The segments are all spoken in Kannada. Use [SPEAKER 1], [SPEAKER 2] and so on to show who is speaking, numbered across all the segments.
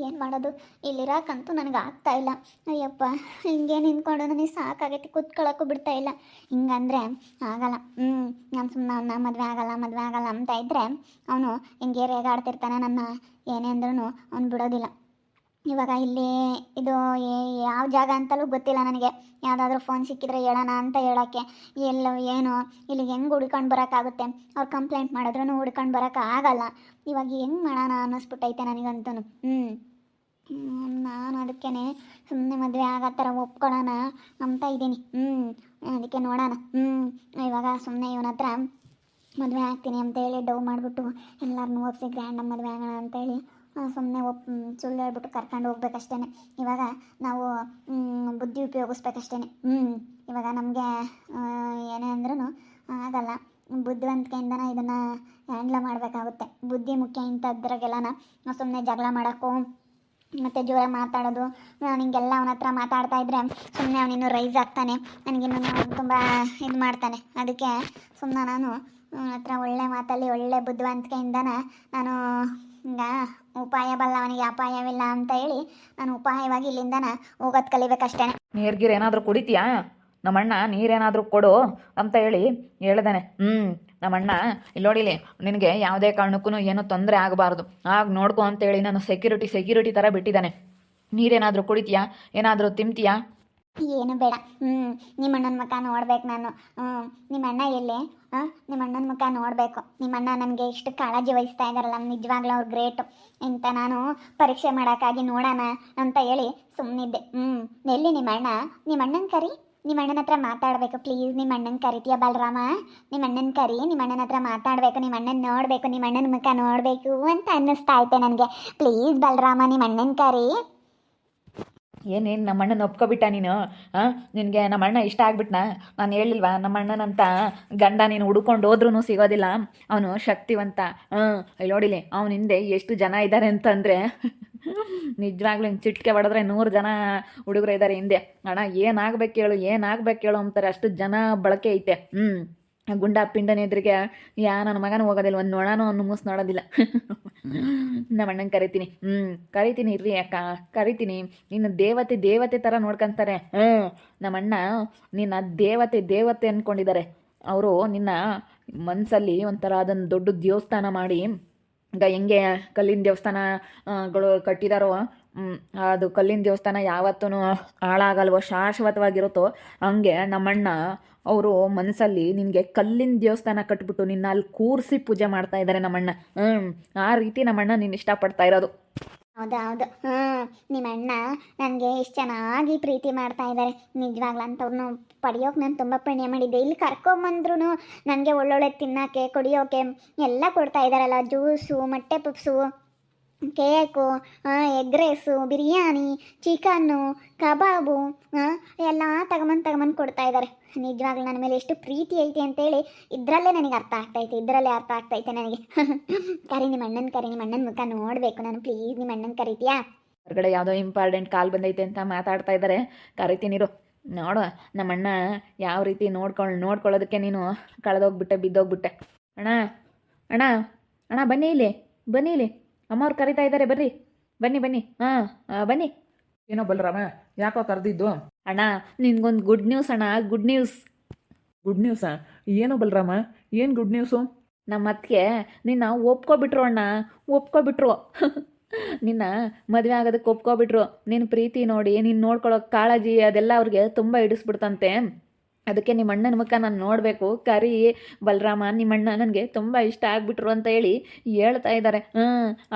[SPEAKER 1] ಏನು ಮಾಡೋದು? ಇಲ್ಲಿರೋಕ್ಕಂತೂ ನನಗೆ ಆಗ್ತಾ ಇಲ್ಲ. ಅಯ್ಯಪ್ಪ, ಹಿಂಗೆ ನಿಂತ್ಕೊಂಡು ನನಗೆ ಸಾಕಾಗೈತಿ ಕೂತ್ಕೊಳ್ಳೋಕ್ಕೂ ಬಿಡ್ತಾ ಇಲ್ಲ. ಹಿಂಗಂದರೆ ಆಗಲ್ಲ. ಹ್ಞೂ ನಾನು ಸುಮ್ಮನೆ ಅವನ್ನ ಮದುವೆ ಆಗಲ್ಲ ಮದುವೆ ಆಗಲ್ಲ ಅಂತ ಇದ್ದರೆ ಅವನು ಹಿಂಗೆ ರೇಗಾಡ್ತಿರ್ತಾನೆ ನನ್ನ ಏನೇ ಅಂದ್ರೂ ಅವ್ನು ಬಿಡೋದಿಲ್ಲ. ಇವಾಗ ಇಲ್ಲಿ ಇದು ಯಾವ ಜಾಗ ಅಂತಲೂ ಗೊತ್ತಿಲ್ಲ ನನಗೆ. ಯಾವುದಾದ್ರೂ ಫೋನ್ ಸಿಕ್ಕಿದ್ರೆ ಹೇಳೋಣ ಅಂತ ಹೇಳೋಕ್ಕೆ ಎಲ್ಲೋ ಏನು ಇಲ್ಲಿಗೆ ಹೆಂಗೆ ಹುಡ್ಕೊಂಡು ಬರೋಕ್ಕಾಗುತ್ತೆ? ಅವ್ರು ಕಂಪ್ಲೇಂಟ್ ಮಾಡಿದ್ರೂ ಹುಡ್ಕೊಂಡು ಬರೋಕ್ಕಾಗಲ್ಲ ಇವಾಗ ಹೆಂಗೆ ಮಾಡೋಣ ಅನ್ನಿಸ್ಬಿಟ್ಟೈತೆ ನನಗಂತೂ ಹ್ಞೂ ನಾನು ಅದಕ್ಕೇ ಸುಮ್ಮನೆ ಮದುವೆ ಆಗೋ ಥರ ಒಪ್ಕೊಳ್ಳೋಣ ಅಂತ ಇದ್ದೀನಿ. ಹ್ಞೂ ಅದಕ್ಕೆ ನೋಡೋಣ. ಹ್ಞೂ ಇವಾಗ ಸುಮ್ಮನೆ ಇವನ ಹತ್ರ ಮದುವೆ ಆಗ್ತೀನಿ ಅಂತೇಳಿ ಡವ್ ಮಾಡಿಬಿಟ್ಟು ಎಲ್ಲರನ್ನೂ ಒಪ್ಸಿ ಗ್ರ್ಯಾಂಡಾಗಿ ಮದುವೆ ಆಗೋಣ ಅಂತೇಳಿ ಸುಮ್ಮನೆ ಒಪ್ ಸುಳ್ಳು ಹೇಳ್ಬಿಟ್ಟು ಕರ್ಕೊಂಡು ಹೋಗ್ಬೇಕಷ್ಟೇ ಇವಾಗ ನಾವು ಬುದ್ಧಿ ಉಪಯೋಗಿಸ್ಬೇಕಷ್ಟೇ ಹ್ಞೂ ಇವಾಗ ನಮಗೆ ಏನೇ ಅಂದ್ರೂ ಆಗಲ್ಲ. ಬುದ್ಧಿವಂತಿಕೆಯಿಂದನೇ ಇದನ್ನು ಹ್ಯಾಂಡ್ಲ ಮಾಡಬೇಕಾಗುತ್ತೆ. ಬುದ್ಧಿ ಮುಖ್ಯ ಇಂಥದ್ರಾಗೆಲ್ಲನ ಸುಮ್ಮನೆ ಜಗಳ ಮಾಡೋಕ್ಕೂ, ಮತ್ತು ಜೋರಾಗಿ ಮಾತಾಡೋದು, ನಾನು ಹಿಂಗೆಲ್ಲ ಅವನ ಹತ್ರ ಮಾತಾಡ್ತಾ ಇದ್ರೆ ಸುಮ್ಮನೆ ಅವನಿನ್ನೂ ರೈಸ್ ಆಗ್ತಾನೆ. ನನಗಿನ್ನೂ ತುಂಬ ಇದು ಮಾಡ್ತಾನೆ. ಅದಕ್ಕೆ ಸುಮ್ಮನೆ ನಾನು ಅವನ ಹತ್ರ ಒಳ್ಳೆ ಮಾತಲ್ಲಿ ಒಳ್ಳೆ ಬುದ್ಧಿವಂತಿಕೆಯಿಂದನೇ ನಾನು ಈಗ ಉಪಾಯ ಬಲ್ಲವನಿಗೆ ಅಪಾಯವಿಲ್ಲ ಅಂತ ಹೇಳಿ ನಾನು ಉಪಾಯವಾಗಿ ಇಲ್ಲಿಂದನ ಹೋಗೋದು ಕಲಿಬೇಕಷ್ಟೇ
[SPEAKER 2] ನೀರ್ಗೀರು ಏನಾದರೂ ಕುಡಿತೀಯಾ? ನಮ್ಮಣ್ಣ ನೀರೇನಾದರೂ ಕೊಡು ಅಂತ ಹೇಳಿ ಹೇಳ್ದಾನೆ. ಹ್ಞೂ ನಮ್ಮಣ್ಣ ಇಲ್ಲಿ ನೋಡಿಲಿ ನಿನಗೆ ಯಾವುದೇ ಕಾರಣಕ್ಕೂ ಏನೂ ತೊಂದರೆ ಆಗಬಾರ್ದು. ಆಗ ನೋಡ್ಕೊ ಅಂತೇಳಿ ನಾನು ಸೆಕ್ಯೂರಿಟಿ ಸೆಕ್ಯೂರಿಟಿ ಥರ ಬಿಟ್ಟಿದ್ದಾನೆ. ನೀರೇನಾದರೂ ಕುಡಿತೀಯಾ? ಏನಾದರೂ ತಿಂತೀಯಾ?
[SPEAKER 1] ಏನು ಬೇಡ. ಹ್ಞೂ ನಿಮ್ಮ ಅಣ್ಣನ ಮುಖ ನೋಡ್ಬೇಕು ನಾನು. ಹ್ಞೂ ನಿಮ್ಮ ಅಣ್ಣ ಎಲ್ಲಿ? ಹಾಂ, ನಿಮ್ಮ ಅಣ್ಣನ ಮುಖ ನೋಡಬೇಕು. ನಿಮ್ಮ ಅಣ್ಣ ನನಗೆ ಇಷ್ಟು ಕಾಳಜಿ ವಹಿಸ್ತಾ ಇದ್ದಾರಲ್ಲ ನಿಜವಾಗ್ಲೂ ಅವ್ರು ಗ್ರೇಟ್ ಅಂತ ನಾನು ಪರೀಕ್ಷೆ ಮಾಡೋಕ್ಕಾಗಿ ನೋಡೋಣ ಅಂತ ಹೇಳಿ ಸುಮ್ಮನಿದ್ದೆ ಹ್ಞೂ ಎಲ್ಲಿ ನಿಮ್ಮ ಅಣ್ಣ? ನಿಮ್ಮ ಅಣ್ಣನ ಕರಿ? ನಿಮ್ಮ ಅಣ್ಣನ ಹತ್ರ ಮಾತಾಡಬೇಕು ಪ್ಲೀಸ್ ನಿಮ್ಮ ಅಣ್ಣನ ಕರಿತೀಯ ಬಲರಾಮ. ನಿಮ್ಮ ಅಣ್ಣನ ಕರಿ, ನಿಮ್ಮ ಅಣ್ಣನ ಹತ್ರ ಮಾತಾಡಬೇಕು, ನಿಮ್ಮ ಅಣ್ಣನ ನೋಡಬೇಕು, ನಿಮ್ಮ ಅಣ್ಣನ ಮುಖ ನೋಡಬೇಕು ಅಂತ ಅನ್ನಿಸ್ತಾ ಐತೆ ನನಗೆ. ಪ್ಲೀಸ್ ಬಲರಾಮ, ನಿಮ್ಮ ಅಣ್ಣನ ಕರಿ.
[SPEAKER 2] ಏನೇನು ನಮ್ಮ ಅಣ್ಣನ ಒಪ್ಕೊಬಿಟ್ಟ ನೀನು? ಹಾಂ ನಿನಗೆ ನಮ್ಮ ಅಣ್ಣ ಇಷ್ಟ ಆಗ್ಬಿಟ್ನಾ? ನಾನು ಹೇಳಿಲ್ವಾ ನಮ್ಮ ಅಣ್ಣನಂತ ಗಂಡ ನೀನು ಹುಡ್ಕೊಂಡು ಹೋದ್ರೂ ಸಿಗೋದಿಲ್ಲ. ಅವನು ಶಕ್ತಿವಂತ. ಹಾಂ ನೋಡಿಲಿ ಅವನ ಹಿಂದೆ ಎಷ್ಟು ಜನ ಇದ್ದಾರೆ ಅಂತಂದರೆ, ನಿಜವಾಗ್ಲೂ ಹಿಂಗೆ ಚಿಟ್ಕೆ ಹೊಡೆದ್ರೆ ನೂರು ಜನ ಹುಡುಗರು ಇದ್ದಾರೆ ಹಿಂದೆ. ಅಣ್ಣ ಏನಾಗ್ಬೇಕು ಹೇಳು ಏನಾಗ್ಬೇಕು ಹೇಳು ಅಂತಾರೆ. ಅಷ್ಟು ಜನ ಬಳಕೆ ಐತೆ. ಹ್ಞೂ ಗುಂಡ ಪಿಂಡನ ಎದುರಿಗೆ ಯಾ ನನ್ನ ಮಗನ ಹೋಗೋದಿಲ್ಲ ಒಂದು ನೋಡಾನು ಒಂದು ಮೂಸ್ ನೋಡೋದಿಲ್ಲ. ನಮ್ಮ ಅಣ್ಣನ ಕರಿತೀನಿ. ಹ್ಞೂ ಕರಿತೀನಿ ಇರ್ರಿ ಅಕ್ಕ. ಕರಿತೀನಿ. ನಿನ್ನ ದೇವತೆ ದೇವತೆ ಥರ ನೋಡ್ಕೊಂತಾರೆ. ಹ್ಞೂ ನಮ್ಮ ಅಣ್ಣ ನಿನ್ನ ದೇವತೆ ದೇವತೆ ಅಂದ್ಕೊಂಡಿದ್ದಾರೆ ಅವರು ನಿನ್ನ ಮನಸ್ಸಲ್ಲಿ ಒಂಥರ ಅದನ್ನು ದೊಡ್ಡ ದೇವಸ್ಥಾನ ಮಾಡಿ ಈಗ ಹೆಂಗೆ ಕಲ್ಲಿನ ದೇವಸ್ಥಾನಗಳು ಕಟ್ಟಿದಾರೋ ಅದು ಕಲ್ಲಿನ ದೇವಸ್ಥಾನ ಯಾವತ್ತೂ ಹಾಳಾಗಲ್ವೋ, ಶಾಶ್ವತವಾಗಿರುತ್ತೋ, ಹಂಗೆ ನಮ್ಮಣ್ಣ ಅವರು ಮನಸ್ಸಲ್ಲಿ ನಿನಗೆ ಕಲ್ಲಿನ ದೇವಸ್ಥಾನ ಕಟ್ಬಿಟ್ಟು ನಿನ್ನ ಅಲ್ಲಿ ಕೂರಿಸಿ ಪೂಜೆ ಮಾಡ್ತಾ ಇದ್ದಾರೆ ನಮ್ಮಣ್ಣ. ಹ್ಞೂ ಆ ರೀತಿ ನಮ್ಮಣ್ಣ ನೀನು ಇಷ್ಟಪಡ್ತಾ ಇರೋದು.
[SPEAKER 1] ಹೌದಾ, ಹೌದು. ಹ್ಞೂ ನಿಮ್ಮ ಅಣ್ಣ ನನಗೆ ಇಷ್ಟು ಚೆನ್ನಾಗಿ ಪ್ರೀತಿ ಮಾಡ್ತಾ ಇದ್ದಾರೆ ನಿಜವಾಗ್ಲೂ ಪಡೆಯೋಕೆ ನಾನು ತುಂಬ ಪುಣ್ಯ ಮಾಡಿದ್ದೆ. ಇಲ್ಲಿ ಕರ್ಕೊಂಬಂದ್ರು ನನಗೆ ಒಳ್ಳೊಳ್ಳೆ ತಿನ್ನೋಕ್ಕೆ, ಕುಡಿಯೋಕೆ ಎಲ್ಲ ಕೊಡ್ತಾ ಇದ್ದಾರಲ್ಲ ಜ್ಯೂಸು, ಮೊಟ್ಟೆ puffs. Cake egg rice biryani chicken kebab ಎಲ್ಲ ತಗೊಂಬಂದು ತಗೊಂಬಂದು ಕೊಡ್ತಾ ಇದ್ದಾರೆ. ನಿಜವಾಗ್ಲೂ ನನ್ನ ಮೇಲೆ ಎಷ್ಟು ಪ್ರೀತಿ ಐತೆ ಅಂತೇಳಿ ಇದರಲ್ಲೇ ನನಗೆ ಅರ್ಥ ಆಗ್ತೈತೆ ಇದರಲ್ಲೇ ಅರ್ಥ ಆಗ್ತೈತೆ ನನಗೆ. ಕರಿ ನಿಮ್ಮ ಅಣ್ಣನ, ಕರಿ ನಿಮ್ಮ ಅಣ್ಣನ ಮುಖ ನೋಡಬೇಕು ನಾನು ಪ್ಲೀಸ್ ನಿಮ್ಮ ಅಣ್ಣನ ಕರಿತೀಯಾ?
[SPEAKER 2] ಹೊರಗಡೆ ಯಾವುದೋ ಇಂಪಾರ್ಟೆಂಟ್ ಕಾಲ್ ಬಂದೈತೆ ಅಂತ ಮಾತಾಡ್ತಾ ಇದ್ದಾರೆ. ಕರಿತೀನಿರು ನೋಡು ನಮ್ಮಣ್ಣ ಯಾವ ರೀತಿ ನೋಡ್ಕೊಂಡು ನೋಡ್ಕೊಳ್ಳೋದಕ್ಕೆ ನೀನು ಕಳೆದೋಗ್ಬಿಟ್ಟೆ, ಬಿದ್ದೋಗ್ಬಿಟ್ಟೆ. ಅಣ್ಣ ಅಣ್ಣ ಅಣ್ಣ ಬನ್ನಿ ಇಲ್ಲಿ ಬನ್ನಿ ಇಲ್ಲಿ. ಅಮ್ಮವ್ರು ಕರಿತಾ ಇದ್ದಾರೆ ಬರ್ರಿ. ಬನ್ನಿ ಬನ್ನಿ. ಹಾಂ ಬನ್ನಿ.
[SPEAKER 3] ಏನೋ ಬಲರಾಮ ಯಾಕೋ ಕರೆದಿದ್ದು?
[SPEAKER 2] ಅಣ್ಣ ನಿನ್ಗೊಂದು ಗುಡ್ ನ್ಯೂಸ್ ಅಣ್ಣ ಗುಡ್ ನ್ಯೂಸ್
[SPEAKER 3] ಗುಡ್ ನ್ಯೂಸಾ ಏನೋ ಬಲರಾಮ ಏನು ಗುಡ್ ನ್ಯೂಸು
[SPEAKER 2] ನಮ್ಮ ಅತ್ತಿಗೆ ನಿನ್ನ ಒಪ್ಕೊಬಿಟ್ರು ಅಣ್ಣ ಒಪ್ಕೊಬಿಟ್ರು. ನಿನ್ನ ಮದುವೆ ಆಗೋದಕ್ಕೆ ಒಪ್ಕೊಬಿಟ್ರು. ನಿನ್ನ ಪ್ರೀತಿ ನೋಡಿ ನೀನು ನೋಡ್ಕೊಳ್ಳೋ ಕಾಳಜಿ ಅದೆಲ್ಲ ಅವ್ರಿಗೆ ತುಂಬ ಹಿಡಿಸ್ಬಿಡ್ತಂತೆ. ಅದಕ್ಕೆ ನಿಮ್ಮ ಅಣ್ಣನ ಮುಖ ನಾನು ನೋಡಬೇಕು. ಕರಿ ಬಲರಾಮ, ನಿಮ್ಮ ಅಣ್ಣ ನನಗೆ ತುಂಬ ಇಷ್ಟ ಆಗಿಬಿಟ್ರು ಅಂತ ಹೇಳಿ ಹೇಳ್ತಾ ಇದ್ದಾರೆ. ಹ್ಞೂ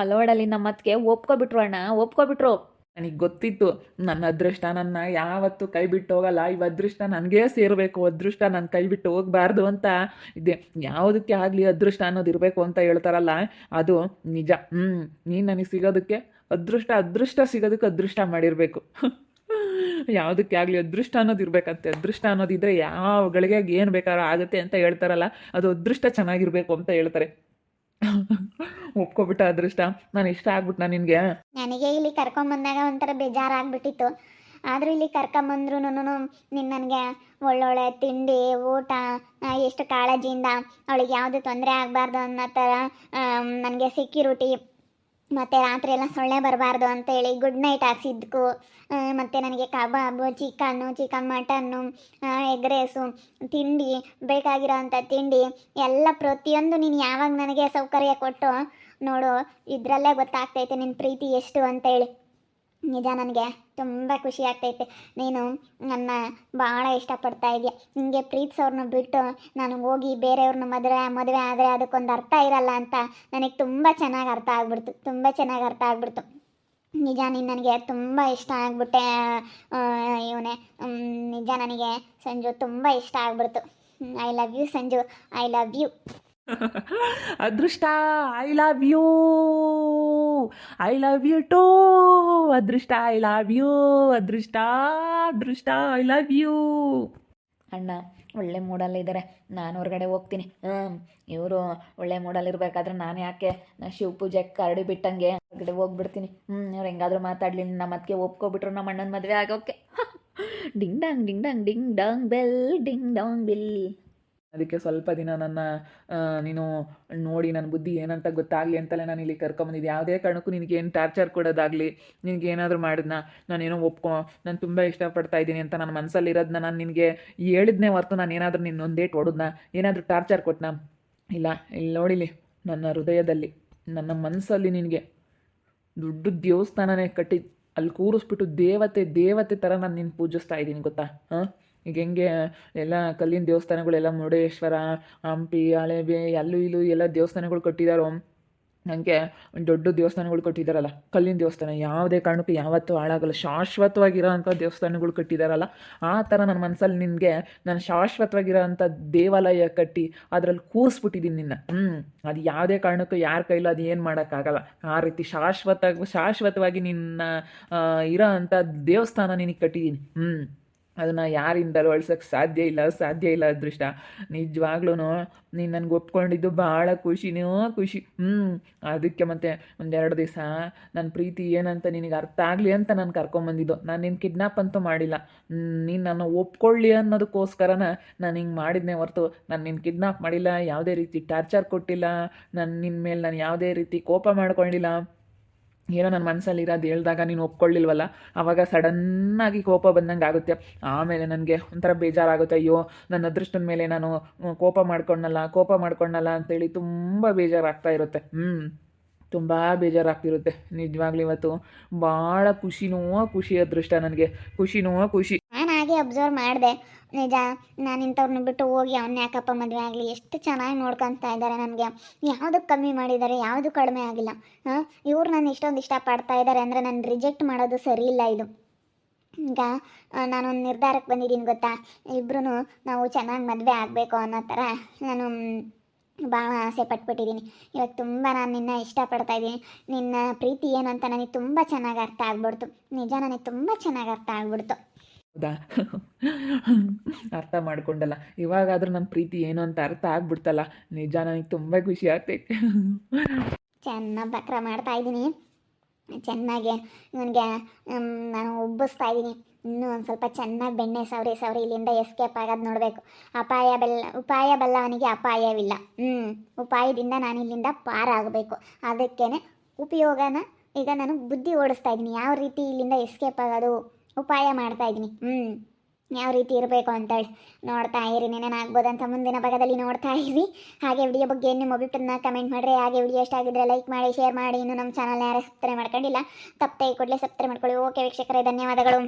[SPEAKER 2] ಲೋಡಲ್ಲಿ ನಮ್ಮ ಅತ್ತಿಗೆ ಒಪ್ಕೊಬಿಟ್ರು ಅಣ್ಣ, ಒಪ್ಕೊಬಿಟ್ರು.
[SPEAKER 3] ನನಗೆ ಗೊತ್ತಿತ್ತು, ನನ್ನ ಅದೃಷ್ಟ ನನ್ನ ಯಾವತ್ತೂ ಕೈ ಬಿಟ್ಟು ಹೋಗಲ್ಲ. ಇವ ಅದೃಷ್ಟ ನನಗೇ ಸೇರಬೇಕು, ಅದೃಷ್ಟ ನನ್ನ ಕೈ ಬಿಟ್ಟು ಹೋಗಬಾರ್ದು ಅಂತ ಇದೆ. ಯಾವುದಕ್ಕೆ ಆಗಲಿ ಅದೃಷ್ಟ ಅನ್ನೋದು ಇರಬೇಕು ಅಂತ ಹೇಳ್ತಾರಲ್ಲ, ಅದು ನಿಜ. ಹ್ಞೂ ನೀನು ನನಗೆ ಸಿಗೋದಕ್ಕೆ ಅದೃಷ್ಟ ಅದೃಷ್ಟ ಸಿಗೋದಕ್ಕೆ ಅದೃಷ್ಟ ಮಾಡಿರಬೇಕು. ಯಾವುದಕ್ಕೆ ಆಗಲಿ, ಅದೃಷ್ಟ ಅನ್ನೋದು ಇರಬೇಕಂತೆ. ಅದೃಷ್ಟ ಅನ್ನೋದಿದ್ರೆ ಯಾವ ಗಳಿಗೆಗೆ ಏನು ಬೇಕಾದ್ರೂ ಆಗುತ್ತೆ ಅಂತ ಹೇಳ್ತಾರಲ್ಲ, ಅದು ಅದೃಷ್ಟ ಚೆನ್ನಾಗಿರಬೇಕು ಅಂತ ಹೇಳ್ತಾರೆ. ಒಪ್ಕೊಬಿಟ್ಟ ಅದೃಷ್ಟ. ನಾನು ಇಷ್ಟ ಆಗ್ಬಿಟ್ನಾ ನಿನಗೆ?
[SPEAKER 1] ನನಗೆ ಇಲ್ಲಿ ಕರ್ಕೊಂಬಂದಾಗ ಒಂಥರ ಬೇಜಾರಾಗ್ಬಿಟ್ಟಿತ್ತು. ಆದರೂ ಇಲ್ಲಿ ಕರ್ಕೊಂಬಂದ್ರು ನೀನು ನನಗೆ ಒಳ್ಳೊಳ್ಳೆ ತಿಂಡಿ, ಊಟ ಎಷ್ಟು ಕಾಳಜಿಯಿಂದ ಅವಳಿಗೆ ಯಾವುದು ತೊಂದರೆ ಆಗಬಾರ್ದು ಅನ್ನೋ ಥರ ನನಗೆ ಸೆಕ್ಯೂರಿಟಿ ಮತ್ತು ರಾತ್ರಿ ಎಲ್ಲ ಸೊಳ್ಳೆ ಬರಬಾರ್ದು ಅಂತೇಳಿ ಗುಡ್ ನೈಟ್ ಹಾಕ್ಸಿದ್ಕು. ಮತ್ತು ನನಗೆ kebab chicken chicken mutton egg rice ತಿಂಡಿ ಬೇಕಾಗಿರೋ ಅಂಥ ತಿಂಡಿ ಎಲ್ಲ ಪ್ರತಿಯೊಂದು ನೀನು ಯಾವಾಗ ನನಗೆ ಸೌಕರ್ಯ ಕೊಟ್ಟು ನೋಡು ಇದರಲ್ಲೇ ಗೊತ್ತಾಗ್ತೈತೆ ನಿನ್ನ ಪ್ರೀತಿ ಎಷ್ಟು ಅಂತೇಳಿ ನಿಜ ನನಗೆ ತುಂಬ ಖುಷಿ ಆಗ್ತೈತೆ. ನೀನು ನನ್ನ ಭಾಳ ಇಷ್ಟಪಡ್ತಾ ಇದೆಯಾ. ನಿಮಗೆ ಪ್ರೀತಿಸೋರ್ನ ಬಿಟ್ಟು ನಾನು ಹೋಗಿ ಬೇರೆಯವ್ರನ್ನ ಮದುವೆ ಮದುವೆ ಆದರೆ ಅದಕ್ಕೊಂದು ಅರ್ಥ ಇರಲ್ಲ ಅಂತ ನನಗೆ ತುಂಬ ಚೆನ್ನಾಗಿ ಅರ್ಥ ಆಗ್ಬಿಡ್ತು, ತುಂಬ ಚೆನ್ನಾಗಿ ಅರ್ಥ ಆಗ್ಬಿಡ್ತು. ನಿಜ ನೀನು ನನಗೆ ತುಂಬ ಇಷ್ಟ ಆಗ್ಬಿಟ್ಟೆ ಇವನೇ. ನಿಜ ನನಗೆ ಸಂಜು ತುಂಬ ಇಷ್ಟ ಆಗ್ಬಿಡ್ತು. I love you Sanju I love you
[SPEAKER 2] Adrishta I love you I love you too Adrishta I love you Adrishta Adrishta I love you
[SPEAKER 4] ಅಣ್ಣ, ಒಳ್ಳೆ ಮೂಡಲ್ಲಿದ್ದಾರೆ ನಾನು ಹೊರಗಡೆ ಹೋಗ್ತೀನಿ. ಇವರು ಒಳ್ಳೆ ಮೂಡಲ್ಲಿರ್ಬೇಕಾದ್ರೆ ನಾನು ಯಾಕೆ ಶಿವ ಪೂಜೆ ಕರಡಿ ಬಿಟ್ಟಂಗೆ ಹೊರಗಡೆ ಹೋಗ್ಬಿಡ್ತೀನಿ. ಹ್ಞೂ ಇವ್ರು ಹೆಂಗಾದ್ರೂ ಮಾತಾಡಲಿ ನಮ್ಮ ಅದಕ್ಕೆ ಒಪ್ಕೊಬಿಟ್ರು ನಮ್ಮ ಅಣ್ಣನ ಮದುವೆ ಆಗೋಕೆ. Ding dong ding dong ding dong bell, ding dong bill.
[SPEAKER 2] ಅದಕ್ಕೆ ಸ್ವಲ್ಪ ದಿನ ನನ್ನ ನೀನು ನೋಡಿ ನನ್ನ ಬುದ್ಧಿ ಏನಂತ ಗೊತ್ತಾಗಲಿ ಅಂತಲೇ ನಾನು ಇಲ್ಲಿ ಕರ್ಕೊಂಬಂದಿದ್ದೆ. ಯಾವುದೇ ಕಾರಣಕ್ಕೂ ನಿನಗೆ ಏನು ಟಾರ್ಚರ್ ಕೊಡೋದಾಗಲಿ, ನಿನಗೆ ಏನಾದರೂ ಮಾಡಿದ್ನ, ನಾನೇನೋ ಒಪ್ಕೊ, ನಾನು ತುಂಬ ಇಷ್ಟಪಡ್ತಾ ಇದ್ದೀನಿ ಅಂತ ನನ್ನ ಮನಸ್ಸಲ್ಲಿರೋದನ್ನ ನಾನು ನಿನಗೆ ಹೇಳಿದ್ನೇ ಹೊರ್ತು ನಾನು ಏನಾದರೂ ನಿನ್ನ ಒಂದೇಟ್ ಏನಾದರೂ ಟಾರ್ಚರ್ ಕೊಟ್ಟನ ಇಲ್ಲ, ಇಲ್ಲಿ ನೋಡಿಲಿ ನನ್ನ ಹೃದಯದಲ್ಲಿ, ನನ್ನ ಮನಸ್ಸಲ್ಲಿ ನಿನಗೆ ದೊಡ್ಡ ದೇವಸ್ಥಾನನೇ ಕಟ್ಟಿ, ಅಲ್ಲಿ ಕೂರಿಸ್ಬಿಟ್ಟು ದೇವತೆ ದೇವತೆ ಥರ ನಾನು ನಿನ್ನ ಪೂಜಿಸ್ತಾ ಇದ್ದೀನಿ ಗೊತ್ತಾ? ಹಾಂ? ಈಗ ಹೆಂಗೆ ಎಲ್ಲ ಕಲ್ಲಿನ ದೇವಸ್ಥಾನಗಳೆಲ್ಲ ಮುರುಡೇಶ್ವರ, ಹಂಪಿ, ಹಳೆಬೆ, ಅಲ್ಲೂ ಇಲ್ಲೂ ಎಲ್ಲ ದೇವಸ್ಥಾನಗಳು ಕಟ್ಟಿದಾರೋ? ನನಗೆ ದೊಡ್ಡ ದೇವಸ್ಥಾನಗಳು ಕಟ್ಟಿದಾರಲ್ಲ, ಕಲ್ಲಿನ ದೇವಸ್ಥಾನ. ಯಾವುದೇ ಕಾರಣಕ್ಕೂ ಯಾವತ್ತೂ ಹಾಳಾಗಲ್ಲ. ಶಾಶ್ವತವಾಗಿರೋ ಅಂಥ ದೇವಸ್ಥಾನಗಳು ಕಟ್ಟಿದಾರಲ್ಲ. ಆ ಥರ ನನ್ನ ಮನಸ್ಸಲ್ಲಿ ನಿನಗೆ ನಾನು ಶಾಶ್ವತವಾಗಿರೋ ಅಂಥ ದೇವಾಲಯ ಕಟ್ಟಿ ಅದರಲ್ಲಿ ಕೂರಿಸ್ಬಿಟ್ಟಿದ್ದೀನಿ ನಿನ್ನ. ಹ್ಞೂ ಅದು ಯಾವುದೇ ಕಾರಣಕ್ಕೂ ಯಾರ ಕೈಲೂ ಅದು ಏನು ಮಾಡೋಕ್ಕಾಗಲ್ಲ. ಆ ರೀತಿ ಶಾಶ್ವತ, ಶಾಶ್ವತವಾಗಿ ನಿನ್ನ ಇರೋ ಅಂಥ ದೇವಸ್ಥಾನ ನಿನಗೆ ಕಟ್ಟಿದ್ದೀನಿ ಹ್ಞೂ ಅದನ್ನು ಯಾರಿಂದಲೂ ಅಳ್ಸೋಕ್ಕೆ ಸಾಧ್ಯ ಇಲ್ಲ ಸಾಧ್ಯ ಇಲ್ಲ ಅದೃಷ್ಟ. ನಿಜವಾಗ್ಲೂ ನೀನು ನನಗೆ ಒಪ್ಕೊಂಡಿದ್ದು ಭಾಳ ಖುಷಿನೂ ಖುಷಿ. ಹ್ಞೂ ಅದಕ್ಕೆ ಮತ್ತೆ ಒಂದೆರಡು ದಿವಸ ನನ್ನ ಪ್ರೀತಿ ಏನಂತ ನಿನಗೆ ಅರ್ಥ ಆಗಲಿ ಅಂತ ನಾನು ಕರ್ಕೊಂಬಂದಿದ್ದು. ನಾನು ನಿನ್ನ ಕಿಡ್ನಾಪ್ ಅಂತೂ ಮಾಡಿಲ್ಲ. ನೀನು ನನ್ನ ಒಪ್ಕೊಳ್ಳಿ ಅನ್ನೋದಕ್ಕೋಸ್ಕರನ ನಾನು ಹಿಂಗೆ ಮಾಡಿದ್ನೆ ಹೊರತು ನಾನು ನಿನ್ನ ಕಿಡ್ನಾಪ್ ಮಾಡಿಲ್ಲ, ಯಾವುದೇ ರೀತಿ ಟಾರ್ಚರ್ ಕೊಟ್ಟಿಲ್ಲ, ನಾನು ನಿನ್ನ ಮೇಲೆ ನಾನು ಯಾವುದೇ ರೀತಿ ಕೋಪ ಮಾಡ್ಕೊಂಡಿಲ್ಲ. ಏನೋ ನನ್ನ ಮನಸ್ಸಲ್ಲಿ ಇರೋದು ಹೇಳ್ದಾಗ ನೀನು ಒಪ್ಕೊಳ್ಳಿಲ್ವಲ್ಲ? ಆವಾಗ ಸಡನ್ನಾಗಿ ಕೋಪ ಬಂದಂಗೆ ಆಗುತ್ತೆ. ಆಮೇಲೆ ನನಗೆ ಒಂಥರ ಬೇಜಾರಾಗುತ್ತೆ. ಅಯ್ಯೋ ನನ್ನ ಅದೃಷ್ಟದ ಮೇಲೆ ನಾನು ಕೋಪ ಮಾಡ್ಕೊಂಡಲ್ಲ ಕೋಪ ಮಾಡ್ಕೊಂಡಲ್ಲ ಅಂತೇಳಿ ತುಂಬ ಬೇಜಾರಾಗ್ತಾ ಇರುತ್ತೆ. ಹ್ಞೂ ತುಂಬ ಬೇಜಾರಾಗ್ತಿರುತ್ತೆ. ನಿಜವಾಗ್ಲೂ ಇವತ್ತು ಭಾಳ ಖುಷಿನೋ ಖುಷಿ ಅದೃಷ್ಟ ನನಗೆ. ಖುಷಿನೂ ಖುಷಿ.
[SPEAKER 1] ನಾನು ಹಾಗೆ ಅಬ್ಸರ್ವ್ ಮಾಡಿದೆ. ನಿಜ, ನಾನು ಇಂಥವ್ರನ್ನ ಬಿಟ್ಟು ಹೋಗಿ ಅವನ್ನ ಯಾಕಪ್ಪ ಮದುವೆ ಆಗಲಿ, ಎಷ್ಟು ಚೆನ್ನಾಗಿ ನೋಡ್ಕೊತಾ ಇದ್ದಾರೆ ನನಗೆ. ಯಾವುದು ಕಮ್ಮಿ ಮಾಡಿದ್ದಾರೆ ಯಾವುದು ಕಡಿಮೆ ಆಗಿಲ್ಲ. ಇವ್ರು ನಾನು ಇಷ್ಟೊಂದು ಇಷ್ಟಪಡ್ತಾ ಇದ್ದಾರೆ ಅಂದರೆ ನಾನು ರಿಜೆಕ್ಟ್ ಮಾಡೋದು ಸರಿ ಇಲ್ಲ ಇದು. ಈಗ ನಾನೊಂದು ನಿರ್ಧಾರಕ್ಕೆ ಬಂದಿದ್ದೀನಿ ಗೊತ್ತಾ? ಇಬ್ಬರೂ ನಾವು ಚೆನ್ನಾಗಿ ಮದುವೆ ಆಗಬೇಕು ಅನ್ನೋ ಥರ ನಾನು ಭಾಳ ಆಸೆ ಪಟ್ಬಿಟ್ಟಿದ್ದೀನಿ ಇವಾಗ ತುಂಬ ನಾನು ನಿನ್ನ ಇಷ್ಟಪಡ್ತಾ ಇದ್ದೀನಿ. ನಿನ್ನ ಪ್ರೀತಿ ಏನು ಅಂತ ನನಗೆ ತುಂಬ ಚೆನ್ನಾಗಿ ಅರ್ಥ ಆಗ್ಬಿಡ್ತು. ನಿಜ, ನನಗೆ ತುಂಬ ಚೆನ್ನಾಗಿ ಅರ್ಥ ಆಗ್ಬಿಡ್ತು.
[SPEAKER 2] ಹೌದಾ ಅರ್ಥ ಮಾಡ್ಕೊಂಡಲ್ಲ. ಇವಾಗಾದ್ರೂ ನಮ್ಮ ಪ್ರೀತಿ ಏನು ಅಂತ ಅರ್ಥ ಆಗ್ಬಿಡ್ತಲ್ಲ. ನಿಜ ನನಗೆ ತುಂಬ ಖುಷಿ ಆಗ್ತೈತೆ.
[SPEAKER 1] ಚೆನ್ನಾಗಿ ಬಕ್ರ ಮಾಡ್ತಾ ಇದ್ದೀನಿ. ಚೆನ್ನಾಗಿ ನನಗೆ ನಾನು ಉಬ್ಬಿಸ್ತಾ ಇದ್ದೀನಿ. ಇನ್ನೂ ಒಂದು ಸ್ವಲ್ಪ ಚೆನ್ನಾಗಿ ಬೆಣ್ಣೆ ಸವರಿ ಸವರಿ ಇಲ್ಲಿಂದ ಎಸ್ಕೇಪ್ ಆಗೋದು ನೋಡಬೇಕು. ಅಪಾಯ ಬೆಲ್ಲ ಉಪಾಯ ಬಲ್ಲವನಿಗೆ ಅಪಾಯವಿಲ್ಲ. ಹ್ಞೂ ಉಪಾಯದಿಂದ ನಾನು ಇಲ್ಲಿಂದ ಪಾರಾಗಬೇಕು ಅದಕ್ಕೇ ಉಪಯೋಗನ ಈಗ ನಾನು ಬುದ್ಧಿ ಓಡಿಸ್ತಾ ಇದ್ದೀನಿ. ಯಾವ ರೀತಿ ಇಲ್ಲಿಂದ ಎಸ್ಕೇಪ್ ಆಗೋದು? ಉಪಾಯ ಮಾಡ್ತಾ ಇದ್ದೀನಿ. ಹ್ಞೂ ಯಾವ ರೀತಿ ಇರಬೇಕು ಅಂತೇಳಿ ನೋಡ್ತಾ ಇರಿ ಅಂತ ಮುಂದಿನ ಭಾಗದಲ್ಲಿ ನೋಡ್ತಾ ಇರಿ. ಹಾಗೆ ವಿಡಿಯೋ ಬಗ್ಗೆ ನಿಮ್ಮ ಅಭಿಪ್ರಾಯನ ಕಮೆಂಟ್ ಮಾಡಿರಿ. ಹಾಗೆ ವಿಡಿಯೋ ಇಷ್ಟ ಆಗಿದ್ರೆ ಲೈಕ್ ಮಾಡಿ ಶೇರ್ ಮಾಡಿ. ಇನ್ನು ನಮ್ಮ ಚಾನಲ್ ಯಾರು ಸಬ್ಸ್ಕ್ರೈಬ್ ಮಾಡ್ಕೊಂಡಿಲ್ಲ, ತಪ್ಪದೆ ಕೂಡಲೇ ಸಬ್ಸ್ಕ್ರೈಬ್ ಮಾಡ್ಕೊಳ್ಳಿ. ಓಕೆ ವೀಕ್ಷಕರೇ, ಧನ್ಯವಾದಗಳು.